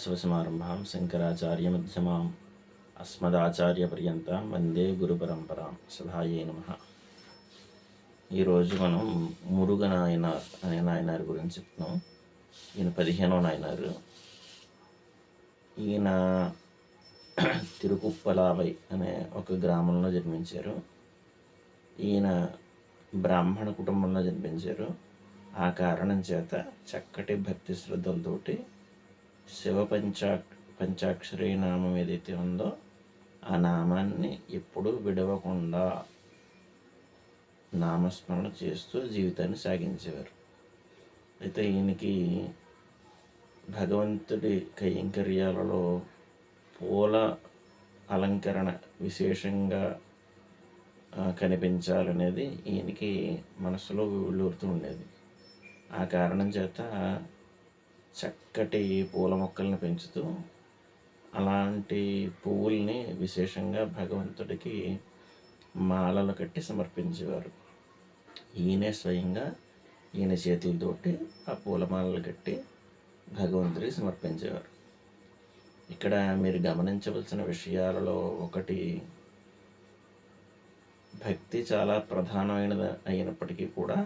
శివసమారంభాం అస్మదాచార్య అస్మదాచార్యపర్యంతం వందే గురుపరంపరాం సదాయే నమ ఈరోజు మనం మురుగ నాయనార్ అనే నాయనారి గురించి చెప్తున్నాం. ఈయన పదిహేనో నాయనారు. ఈయన తిరుకుప్పలావై అనే ఒక గ్రామంలో జన్మించారు. ఈయన బ్రాహ్మణ కుటుంబంలో జన్మించారు. ఆ కారణం చేత చక్కటి భక్తి శ్రద్ధలతోటి శివ పంచా పంచాక్షరి నామం ఏదైతే ఉందో ఆ నామాన్ని ఎప్పుడూ విడవకుండా నామస్మరణ చేస్తూ జీవితాన్ని సాగించేవారు. అయితే ఈయనకి భగవంతుడి కైంకర్యాలలో పూల అలంకరణ విశేషంగా కనిపించాలనేది ఈయనకి మనసులో ఊళ్ళూరుతూ ఉండేది. ఆ కారణం చేత చక్కటి పూల మొక్కల్ని పెంచుతూ అలాంటి పువ్వుల్ని విశేషంగా భగవంతుడికి మాలలు కట్టి సమర్పించేవారు. ఈయనే స్వయంగా ఈయన చేతులతోటి ఆ పూలమాలలు కట్టి భగవంతుడికి సమర్పించేవారు. ఇక్కడ మీరు గమనించవలసిన విషయాలలో ఒకటి భక్తి చాలా ప్రధానమైనది అయినప్పటికీ కూడా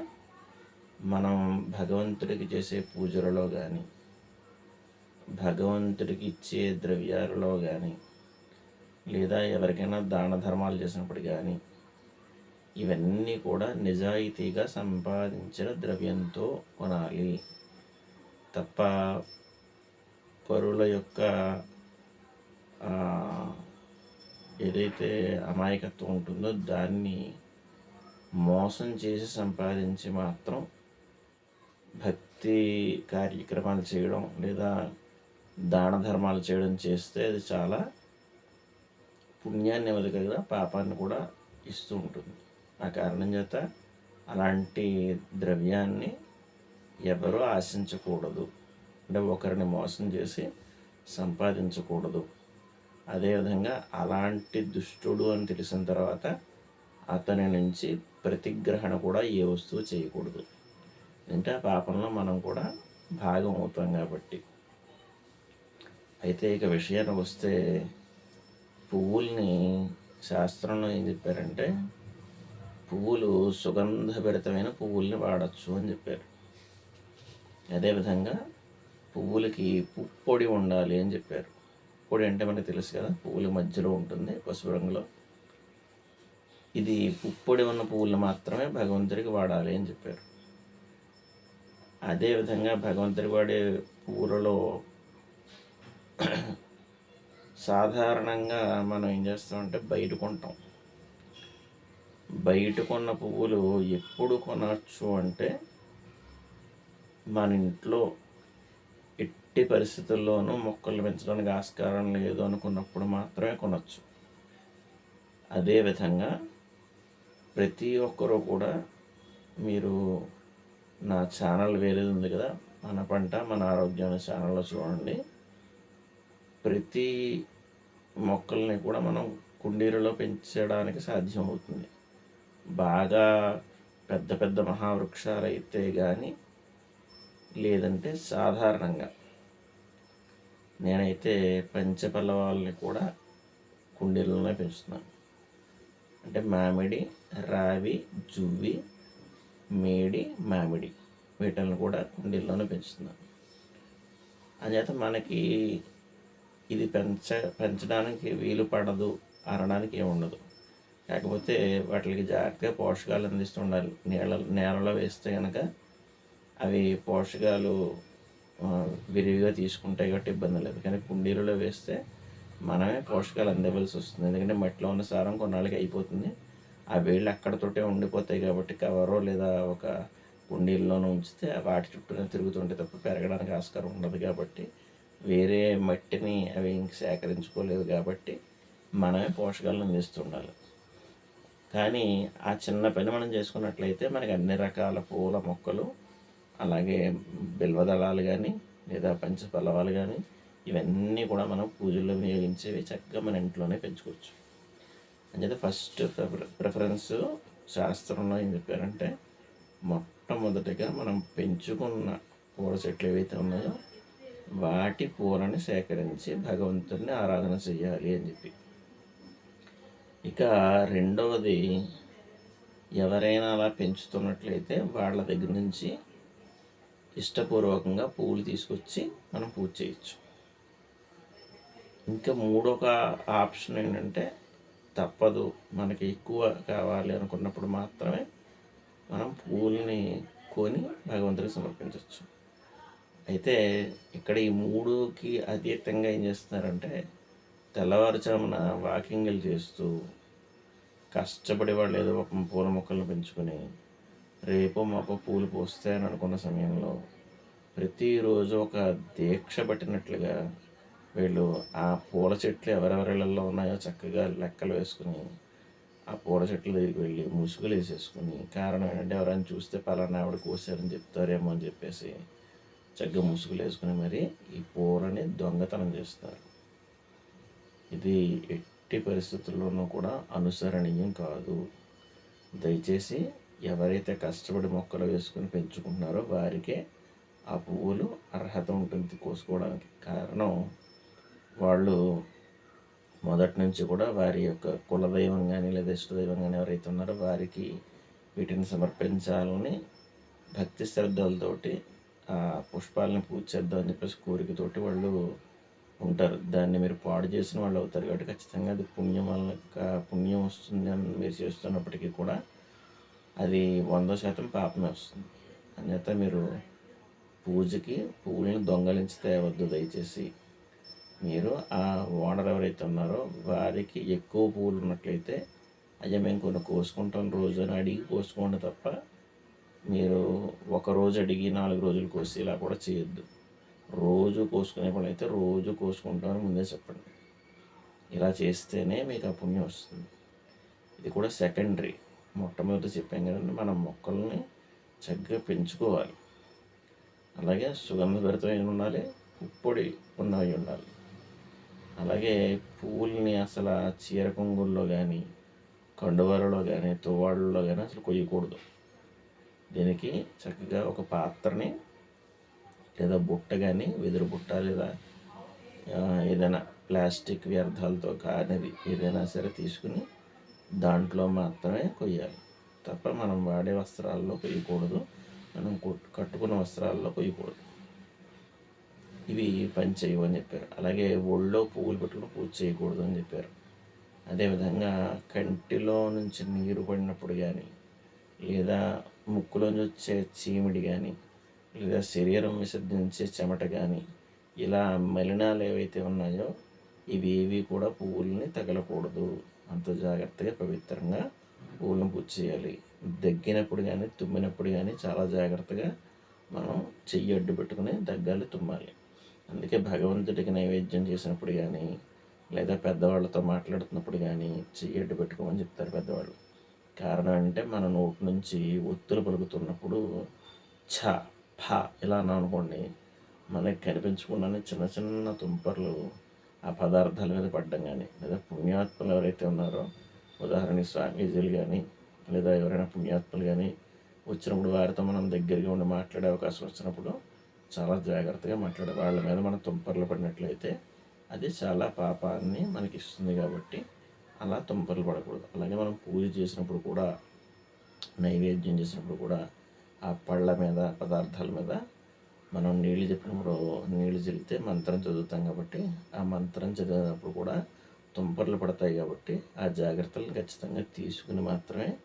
మనం భగవంతుడికి చేసే పూజలలో కానీ భగవంతుడికి ఇచ్చే ద్రవ్యాలలో కానీ లేదా ఎవరికైనా దాన ధర్మాలు చేసినప్పుడు కానీ ఇవన్నీ కూడా నిజాయితీగా సంపాదించిన ద్రవ్యంతో కొనాలి. తప్ప పరుల యొక్క ఏదైతే అమాయకత్వం ఉంటుందో దాన్ని మోసం చేసి సంపాదించి మాత్రం భక్తి కార్యక్రమాలు చేయడం లేదా దాన ధర్మాలు చేయడం చేస్తే అది చాలా పుణ్యాన్ని వదిలిగా పాపాన్ని కూడా ఇస్తూ ఉంటుంది. ఆ కారణం చేత అలాంటి ద్రవ్యాన్ని ఎవరూ ఆశించకూడదు. అంటే ఒకరిని మోసం చేసి సంపాదించకూడదు. అదేవిధంగా అలాంటి దుష్టుడు అని తెలిసిన తర్వాత అతని నుంచి ప్రతిగ్రహణ కూడా ఏ వస్తువు చేయకూడదు. అంటే ఆ పాపంలో మనం కూడా భాగం అవుతాం కాబట్టి. అయితే ఇక విషయానికి వస్తే పువ్వుల్ని శాస్త్రంలో ఏం చెప్పారంటే పువ్వులు సుగంధభరితమైన పువ్వుల్ని వాడచ్చు అని చెప్పారు. అదేవిధంగా పువ్వులకి పుప్పొడి ఉండాలి అని చెప్పారు. పొడి అంటే మనకు తెలుసు కదా పువ్వుల మధ్యలో ఉంటుంది పసుపు రంగులో. ఇది పుప్పొడి ఉన్న పువ్వులు మాత్రమే భగవంతుడికి వాడాలి అని చెప్పారు. అదేవిధంగా భగవంతుడికి వాడే పువ్వులలో సాధారణంగా మనం ఏం చేస్తామంటే బయట కొంటాం. బయట కొన్న పువ్వులు ఎప్పుడు కొనవచ్చు అంటే మన ఇంట్లో ఎట్టి పరిస్థితుల్లోనూ మొక్కలు పెంచడానికి ఆస్కారం లేదు అనుకున్నప్పుడు మాత్రమే కొనవచ్చు అదేవిధంగా ప్రతి ఒక్కరూ కూడా మీరు నా ఛానల్ వేరేది ఉంది కదా మన పంట మన ఆరోగ్యం ఛానల్లో చూడండి. ప్రతి మొక్కల్ని కూడా మనం కుండీలలో పెంచడానికి సాధ్యం అవుతుంది బాగా పెద్ద పెద్ద మహావృక్షాలు అయితే కానీ లేదంటే సాధారణంగా నేనైతే పంచపల్లవాల్ని కూడా కుండీలలోనే పెంచుతున్నాను. అంటే మామిడి రావి జువ్వి మేడి మామిడి వీటిని కూడా కుండీల్లోనే పెంచుతున్నాను. అందుచేత మనకి ఇది పెంచ పెంచడానికి వీలు పడదు అనడానికి ఏముండదు కాకపోతే వాటికి జాగ్రత్తగా పోషకాలు అందిస్తుండాలి. నీళ్ళ నేలలో వేస్తే కనుక అవి పోషకాలు విరివిగా తీసుకుంటాయి కాబట్టి ఇబ్బంది లేదు. కానీ కుండీలలో వేస్తే మనమే పోషకాలు అందివ్వాల్సి వస్తుంది. ఎందుకంటే మట్టిలో ఉన్న సారం కొన్నాళ్ళకి అయిపోతుంది. ఆ వేళ్ళు అక్కడతోటే ఉండిపోతాయి కాబట్టి కవరో లేదా ఒక కుండీల్లోనూ ఉంచితే వాటి చుట్టూనే తిరుగుతుంటే తప్ప పెరగడానికి ఆస్కారం ఉండదు కాబట్టి వేరే మట్టిని అవి సేకరించుకోలేదు కాబట్టి మనమే పోషకాలను అందిస్తుండాలి. కానీ ఆ చిన్న పని మనం చేసుకున్నట్లయితే మనకి అన్ని రకాల పూల మొక్కలు అలాగే బిల్వదళాలు కానీ లేదా పంచపల్లవాలు కానీ ఇవన్నీ కూడా మనం పూజల్లో వినియోగించేవి చక్కగా మన ఇంట్లోనే పెంచుకోవచ్చు. అంచేత ఫస్ట్ ప్రిఫరెన్స్ శాస్త్రంలో ఏం చెప్పారంటే మొట్టమొదటిగా మనం పెంచుకున్న పూల చెట్లు ఏవైతే ఉన్నాయో వాటి పూలను సేకరించి భగవంతుడిని ఆరాధన చేయాలి అని చెప్పి. ఇక రెండవది ఎవరైనా అలా పెంచుతున్నట్లయితే వాళ్ళ దగ్గర నుంచి ఇష్టపూర్వకంగా పువ్వులు తీసుకొచ్చి మనం పూజ చేయొచ్చు. ఇంకా మూడొక ఆప్షన్ ఏంటంటే తప్పదు మనకి ఎక్కువ కావాలి అనుకున్నప్పుడు మాత్రమే మనం పువ్వుల్ని కొని భగవంతుడికి సమర్పించవచ్చు అయితే ఇక్కడ ఈ మూడుకి అతీతంగా ఏం చేస్తున్నారంటే తెల్లవారుజామున వాకింగ్లు చేస్తూ కష్టపడి వాళ్ళు ఏదో ఒక పూల మొక్కలను పెంచుకొని రేపు మాకు పూలు పోస్తాయని అనుకున్న సమయంలో ప్రతిరోజు ఒక దీక్ష పట్టినట్లుగా వీళ్ళు ఆ పూల చెట్లు ఎవరెవరిళ్ళల్లో ఉన్నాయో చక్కగా లెక్కలు వేసుకుని ఆ పూల చెట్ల దగ్గరికి వెళ్ళి ముసుగులు వేసేసుకుని కారణం ఏంటంటే ఎవరైనా చూస్తే పలానా ఆవిడ కోసారని చెప్తారేమో అని చెప్పేసి చక్కగా ముసుగులు వేసుకుని మరి ఈ పూరని దొంగతనం చేస్తారు. ఇది ఎట్టి పరిస్థితుల్లోనూ కూడా అనుసరణీయం కాదు. దయచేసి ఎవరైతే కష్టపడి మొక్కలు వేసుకుని పెంచుకుంటున్నారో వారికే ఆ పువ్వులు అర్హత ఉంటుంది కోసుకోవడానికి. కారణం వాళ్ళు మొదటి నుంచి కూడా వారి యొక్క కులదైవం కానీ లేదా ఇష్టదైవం కానీ ఎవరైతే ఉన్నారో వారికి వీటిని సమర్పించాలని భక్తి శ్రద్ధలతోటి ఆ పుష్పాలని పూజ చేద్దాం అని చెప్పేసి కోరికతోటి వాళ్ళు ఉంటారు. దాన్ని మీరు పాడు చేసిన వాళ్ళు అవుతారు కాబట్టి ఖచ్చితంగా అది పుణ్యం వల్ల పుణ్యం వస్తుంది అని మీరు చేస్తున్నప్పటికీ కూడా అది వంద శాతం పాపమే వస్తుంది. అన్యత మీరు పూజకి పువ్వులను దొంగలించి తేవద్దు దయచేసి. మీరు ఆ ఓనర్ ఎవరైతే ఉన్నారో వారికి ఎక్కువ పువ్వులు ఉన్నట్లయితే అయ్యా మేము కొన్ని కోసుకుంటాం రోజు అని అడిగి కోసుకోండి తప్ప మీరు ఒక రోజు అడిగి నాలుగు రోజులు కోసి ఇలా కూడా చేయొద్దు. రోజు కోసుకునే పని అయితే రోజు కోసుకుంటామని ముందే చెప్పండి. ఇలా చేస్తేనే మీకు ఆ పుణ్యం వస్తుంది. ఇది కూడా సెకండరీ. మొట్టమొదటి చెప్పాం కదండి మనం మొక్కల్ని చక్కగా పెంచుకోవాలి. అలాగే సుగంధభరితమైన ఉండాలి? పుప్పొడి ఉన్నవి ఉండాలి. అలాగే పువ్వుల్ని అసలు చీర కొంగుల్లో కానీ కండువాలలో కానీ తువ్వాళ్ళలో కానీ అసలు కొయ్యకూడదు. దీనికి చక్కగా ఒక పాత్రని లేదా బుట్ట కానీ వెదురు బుట్ట లేదా ఏదైనా ప్లాస్టిక్ వ్యర్థాలతో కానిది ఏదైనా సరే తీసుకుని దాంట్లో మాత్రమే కొయ్యాలి. తప్ప మనం వాడే వస్త్రాల్లో కొయ్యకూడదు. మనం కట్టుకున్న వస్త్రాల్లో కొయ్యకూడదు. ఇవి పని చేయవు అని చెప్పారు. అలాగే ఒళ్ళో పువ్వులు పెట్టుకుని పూజ చేయకూడదు అని చెప్పారు. అదేవిధంగా కంటిలో నుంచి నీరు పడినప్పుడు కానీ లేదా ముక్కులోంచి వచ్చే చీమిడి కానీ లేదా శరీరం విసర్జించే చెమట కానీ ఇలా మలినాలు ఏవైతే ఉన్నాయో ఇవి ఏవి కూడా పువ్వుల్ని తగలకూడదు. అంత జాగ్రత్తగా పవిత్రంగా పువ్వులను పూజ చేయాలి. దగ్గినప్పుడు కానీ తుమ్మినప్పుడు కానీ చాలా జాగ్రత్తగా మనం చెయ్యి అడ్డు పెట్టుకుని దగ్గాలి తుమ్మాలి. అందుకే భగవంతుడికి నైవేద్యం చేసినప్పుడు కానీ లేదా పెద్దవాళ్ళతో మాట్లాడుతున్నప్పుడు కానీ చెయ్యి అడ్డు పెట్టుకోమని చెప్తారు పెద్దవాళ్ళు. కారణం అంటే మన నోటి నుంచి ఒత్తులు పలుకుతున్నప్పుడు ఛ ఫ ఇలా అనుకోండి మనకి కనిపించకుండానే చిన్న చిన్న తుంపర్లు ఆ పదార్థాల మీద పడ్డం కానీ లేదా పుణ్యాత్మలు ఎవరైతే ఉన్నారో ఉదాహరణ స్వామీజీలు కానీ లేదా ఎవరైనా పుణ్యాత్మలు కానీ వచ్చినప్పుడు వారితో మనం దగ్గరగా ఉండి మాట్లాడే అవకాశం వచ్చినప్పుడు చాలా జాగ్రత్తగా మాట్లాడే వాళ్ళ మీద మనం తుంపర్లు పడినట్లయితే అది చాలా పాపాన్ని మనకి ఇస్తుంది కాబట్టి అలా తుంపర్లు పడకూడదు. అలాగే మనం పూజ చేసినప్పుడు కూడా నైవేద్యం చేసినప్పుడు కూడా ఆ పళ్ళ మీద పదార్థాల మీద మనం నీళ్ళు చెప్పినప్పుడు నీళ్ళు చల్లితే మంత్రం చదువుతాం కాబట్టి ఆ మంత్రం చదివినప్పుడు కూడా తుంపర్లు పడతాయి కాబట్టి ఆ జాగ్రత్తలను ఖచ్చితంగా తీసుకుని మాత్రమే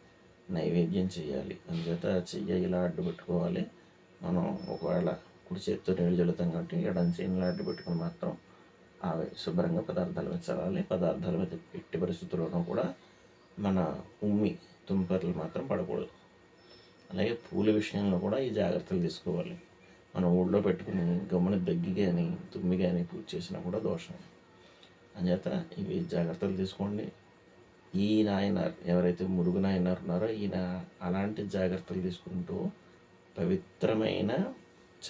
నైవేద్యం చేయాలి. అందుచేత చెయ్యి ఇలా అడ్డు పెట్టుకోవాలి. మనం ఒకవేళ కుడి చేతితో నీళ్ళు చల్లుతాం కాబట్టి ఎడం చేయిని అడ్డు పెట్టుకుని మాత్రం అవి శుభ్రంగా పదార్థాలు చల్లాలి పదార్థాల మీద ఎట్టి పరిస్థితుల్లోనూ కూడా మన ఉమ్మి తుంపర్లు మాత్రం పడకూడదు. అలాగే పూల విషయంలో కూడా ఈ జాగ్రత్తలు తీసుకోవాలి. మనం ఊళ్ళో పెట్టుకుని గమ్మున దగ్గి కానీ తుమ్మి కానీ పూజ చేసినా కూడా దోషం. అంచేత ఇవి జాగ్రత్తలు తీసుకోండి. ఈ నాయనార్ ఎవరైతే మురుగు నాయనార్ ఉన్నారో ఈయన అలాంటి జాగ్రత్తలు తీసుకుంటూ పవిత్రమైన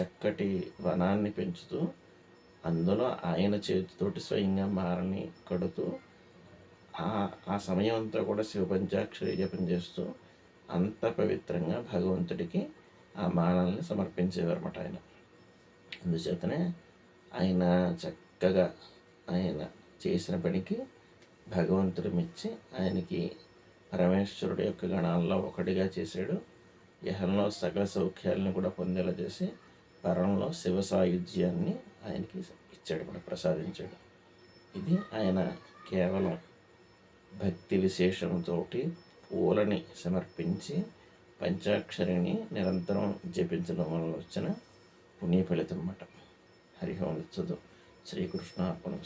చక్కటి వనాన్ని పెంచుతూ అందులో ఆయన చేతితోటి స్వయంగా మారని కడుతూ ఆ ఆ సమయం అంతా కూడా శివ పంచాక్షరి జపం చేస్తూ అంత పవిత్రంగా భగవంతుడికి ఆ మాలల్ని సమర్పించేవారన్నమాట ఆయన. అందుచేతనే ఆయన చక్కగా ఆయన చేసిన పనికి భగవంతుడు మెచ్చి ఆయనకి పరమేశ్వరుడు యొక్క గణాల్లో ఒకటిగా చేశాడు. యహంలో సకల సౌఖ్యాలను కూడా పొందేలా చేసి పరంలో శివ సాయుధ్యాన్ని ఆయనకి ఇచ్చాడు కూడా ప్రసాదించాడు. ఇది ఆయన కేవలం భక్తి విశేషంతో పూలని సమర్పించి పంచాక్షరిని నిరంతరం జపించడం వల్ల వచ్చిన పుణ్య ఫలితం అన్నమాట. హరి చదువు శ్రీకృష్ణ అర్పణ